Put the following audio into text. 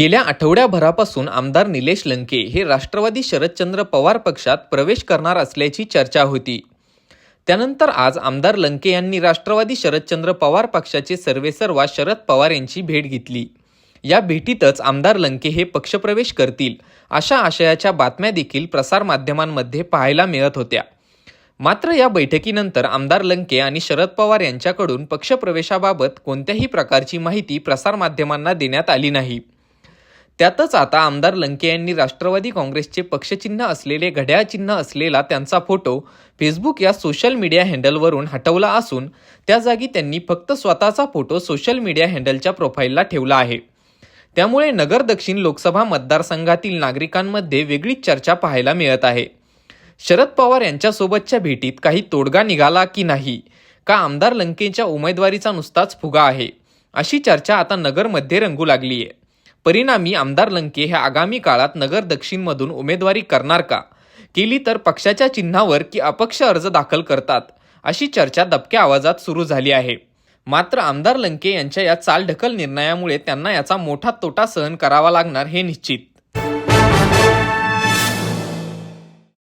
गेल्या आठवड्याभरापासून आमदार निलेश लंके हे राष्ट्रवादी शरदचंद्र पवार पक्षात प्रवेश करणार असल्याची चर्चा होती. त्यानंतर आज आमदार लंके यांनी राष्ट्रवादी शरदचंद्र पवार पक्षाचे सर्वेसर्वा शरद पवार यांची भेट घेतली. या भेटीतच आमदार लंके हे पक्षप्रवेश करतील अशा आशयाच्या बातम्या देखील प्रसारमाध्यमांमध्ये पाहायला मिळत होत्या. मात्र या बैठकीनंतर आमदार लंके आणि शरद पवार यांच्याकडून पक्षप्रवेशाबाबत कोणत्याही प्रकारची माहिती प्रसारमाध्यमांना देण्यात आली नाही. त्यातच आता आमदार लंके यांनी राष्ट्रवादी काँग्रेसचे पक्षचिन्ह असलेले घड्याळ चिन्ह असलेला त्यांचा फोटो फेसबुक या सोशल मीडिया हँडलवरून हटवला असून त्या जागी त्यांनी फक्त स्वतःचा फोटो सोशल मीडिया हँडलच्या प्रोफाईलला ठेवला आहे. त्यामुळे नगर दक्षिण लोकसभा मतदारसंघातील नागरिकांमध्ये वेगळीच चर्चा पाहायला मिळत आहे. शरद पवार यांच्यासोबतच्या भेटीत काही तोडगा निघाला की नाही? का आमदार लंकेच्या उमेदवारीचा नुसताच फुगा आहे? अशी चर्चा आता नगरमध्ये रंगू लागली आहे परिणामी आमदार लंके हे आगामी काळात नगर दक्षिणमधून उमेदवारी करणार का? केली तर पक्षाच्या चिन्हावर की अपक्ष अर्ज दाखल करतात? अशी चर्चा दबक्या आवाजात सुरू झाली आहे. मात्र आमदार लंके यांच्या या चालढकल निर्णयामुळे त्यांना याचा मोठा तोटा सहन करावा लागणार हे निश्चित.